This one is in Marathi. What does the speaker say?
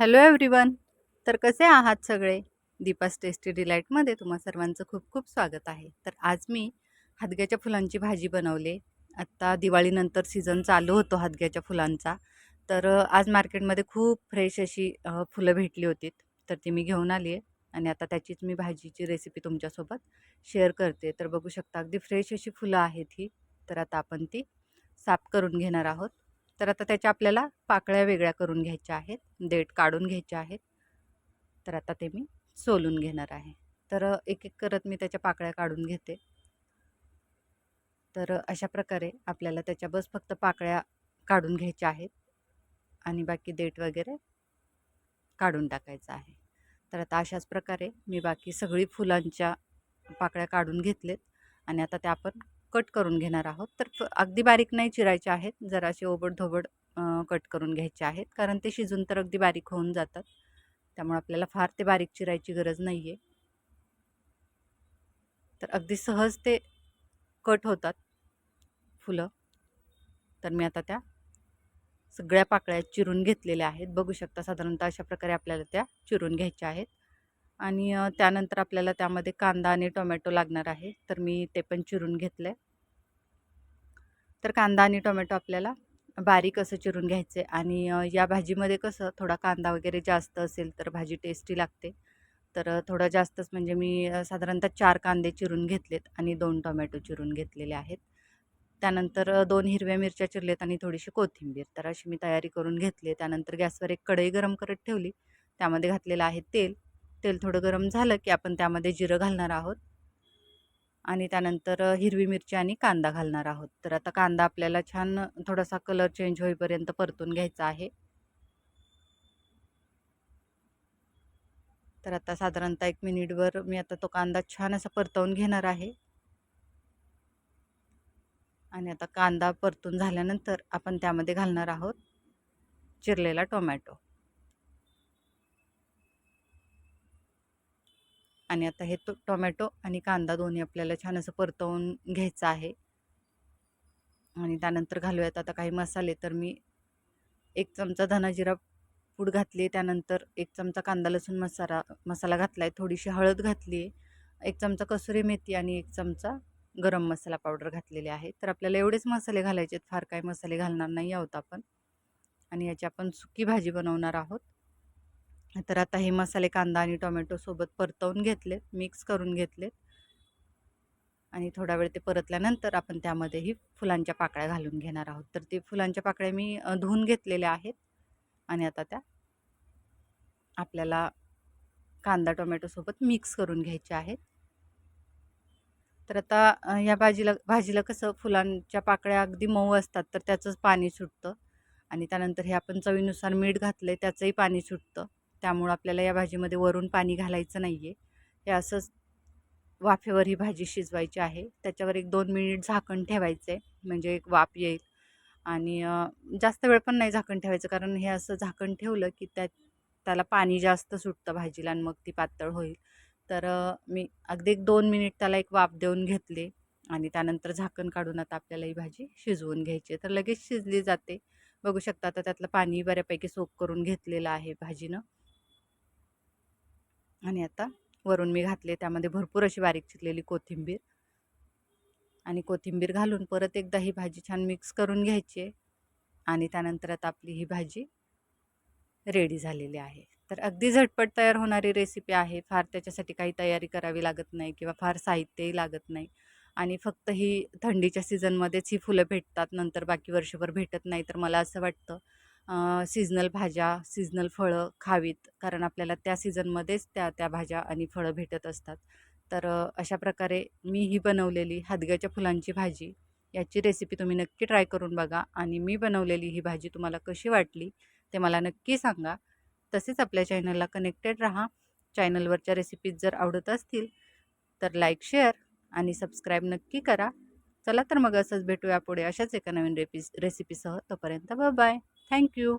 हॅलो एव्हरीवन तर कसे आहात सगळे? दीपास टेस्टी डिलाईटमध्ये तुम्हा सर्वांचं खूप खूप स्वागत आहे. तर आज मी हादग्याच्या फुलांची भाजी बनवले. आत्ता दिवाळीनंतर सीझन चालू होतो हादग्याच्या फुलांचा. तर आज मार्केटमध्ये खूप फ्रेश अशी फुलं भेटली होती. तर ती मी घेऊन आली आहे आणि आता त्याचीच मी भाजीची रेसिपी तुमच्यासोबत शेअर करते. तर बघू शकता अगदी फ्रेश अशी फुलं आहेत ही. तर आता आपण ती साफ करून घेणार आहोत. तर आता त्याच्या आपल्याला पाकळ्या वेगळ्या करून घ्यायच्या आहेत. देठ काढून घ्यायचे आहेत. तर आता ते मी सोलून घेणार आहे. तर एक एक करत मी त्याच्या पाकळ्या काढून घेते. तर अशा प्रकारे आपल्याला त्याच्या बस फक्त पाकळ्या काढून घ्यायच्या आहेत. आणि बाकी देठ वगैरे काढून टाकायचं आहे. तर आता अशाच प्रकारे मी बाकी सगळी फुलांच्या पाकळ्या काढून घेतलेत. आणि आता त्या आपण कट करून घेणार आहोत. तर फ- अगदी बारीक नाही चिरायचे आहेत. जरासे ओबड-धोबड कट करून घ्यायचे आहेत. कारण ते शिजून तर अगदी बारीक होऊन जातात. त्यामुळे आपल्याला फार ते बारीक चिरायची गरज नाही आहे तर अगदी सहज ते कट होतात फुलं. तर मी आता त्या सगळ्या पाकळ्या चिरून घेतलेल्या आहेत. बघू शकता साधारणतः अशा प्रकारे आपल्याला त्या चिरून घ्यायच्या आहेत. आणि त्यानंतर आपल्याला त्यामध्ये कांदा आणि टोमॅटो लागणार आहे तर मी ते पण चिरून घेतलं आहे तर कांदा आणि टोमॅटो आपल्याला बारीक असं चिरून घ्यायचे आणि या भाजीमध्ये कसं थोडा कांदा वगैरे जास्त असेल तर भाजी टेस्टी लागते. तर थोडं जास्तच म्हणजे मी साधारणतः चार कांदे चिरून घेतलेत आणि दोन टोमॅटो चिरून घेतलेले आहेत. त्यानंतर दोन हिरव्या मिरच्या चिरलेत आणि थोडीशी कोथिंबीर तर अशी मी तयारी करून घेतली. त्यानंतर गॅसवर एक कढई गरम करत ठेवली. त्यामध्ये घातलेलं आहे तेल तेल थोडं गरम झालं की आपण त्यामध्ये जिरं घालणार आहोत. आणि त्यानंतर हिरवी मिरची आणि कांदा घालणार आहोत. तर आता कांदा आपल्याला छान थोडासा कलर चेंज होईपर्यंत परतून घ्यायचा आहे. तर आता साधारणतः एक मिनिटवर मी आता तो कांदा छान असा परतवून घेणार आहे. आणि आता कांदा परतून झाल्यानंतर आपण त्यामध्ये घालणार आहोत चिरलेला टोमॅटो. आणि आता हे तो टोमॅटो आणि कांदा दोन्ही आपल्याला छान असं परतवून घ्यायचं आहे. आणि त्यानंतर घालूयात आता काही मसाले. तर मी एक चमचा धनाजिरा पूड घातली त्यानंतर एक चमचा कांदा लसूण मसाला मसाला घातला आहे थोडीशी हळद घातली आहे एक चमचा कसुरी मेथी आणि एक चमचा गरम मसाला पावडर घातलेले आहे. तर आपल्याला एवढेच मसाले घालायचे आहेत फार काही मसाले घालणार नाही आहोत आपण. आणि याची आपण सुकी भाजी बनवणार आहोत. तर आता हे मसाले कांदा आणि टोमॅटोसोबत परतवून घेतलेत मिक्स करून घेतलेत. आणि थोडा वेळ ते परतल्यानंतर आपण त्यामध्येही फुलांच्या पाकळ्या घालून घेणार आहोत. तर ते फुलांच्या पाकळ्या मी धुवून घेतलेल्या आहेत. आणि आता त्या आपल्याला कांदा टोमॅटोसोबत मिक्स करून घ्यायच्या आहेत. तर आता या भाजीला भाजीला कसं फुलांच्या पाकळ्या अगदी मऊ असतात तर त्याचंच पाणी सुटतं. आणि त्यानंतर हे आपण चवीनुसार मीठ घातलं आहे त्याचंही पाणी सुटतं. त्यामुळं आपल्याला या भाजीमध्ये वरून पाणी घालायचं नाही आहे हे असंच वाफेवर ही भाजी शिजवायची आहे. त्याच्यावर एक दोन मिनिट झाकण ठेवायचं आहे म्हणजे एक वाफ येईल. आणि जास्त वेळ पण नाही झाकण ठेवायचं कारण हे असं झाकण ठेवलं की त्या त्याला पाणी जास्त सुटतं भाजीला आणि मग ती पातळ होईल. तर मी अगदी एक दोन मिनिट त्याला एक वाफ देऊन घेतले आणि त्यानंतर झाकण काढून आता आपल्याला ही भाजी शिजवून घ्यायची आहे. तर लगेच शिजली जाते. बघू शकता आता त्यातलं पाणी बऱ्यापैकी सोक करून घेतलेलं आहे भाजीनं. आणि आता वरून मी घातले त्यामध्ये भरपूर अशी बारीक चिरलेली कोथिंबीर. आणि कोथिंबीर घालून परत एकदा ही भाजी छान मिक्स करून घ्यायची आहे. आणि त्यानंतर आता आपली ही भाजी रेडी झालेली आहे. तर अगदी झटपट तयार होणारी रेसिपी आहे. फार त्याच्यासाठी काही तयारी करावी लागत नाही किंवा फार साहित्यही लागत नाही. आणि फक्त ही थंडीच्या सीझनमध्येच ही फुलं भेटतात. नंतर बाकी वर्षभर भेटत नाही. तर मला असं वाटतं सीझनल भाज्या सीझनल फळं खावीत. कारण आपल्याला त्या सीझनमध्येच त्या त्या भाज्या आणि फळं भेटत असतात. तर अशा प्रकारे मी ही बनवलेली हादग्याच्या फुलांची भाजी याची रेसिपी तुम्ही नक्की ट्राय करून बघा. आणि मी बनवलेली ही भाजी तुम्हाला कशी वाटली ते मला नक्की सांगा. तसेच आपल्या चॅनलला कनेक्टेड राहा. चॅनलवरच्या रेसिपीज जर आवडत असतील तर लाईक शेअर आणि सबस्क्राईब नक्की करा. चला तर मग असंच भेटूया पुढे अशाच एका नवीन रेपी रेसिपीसह. तोपर्यंत बाय থ্যাংক ইউ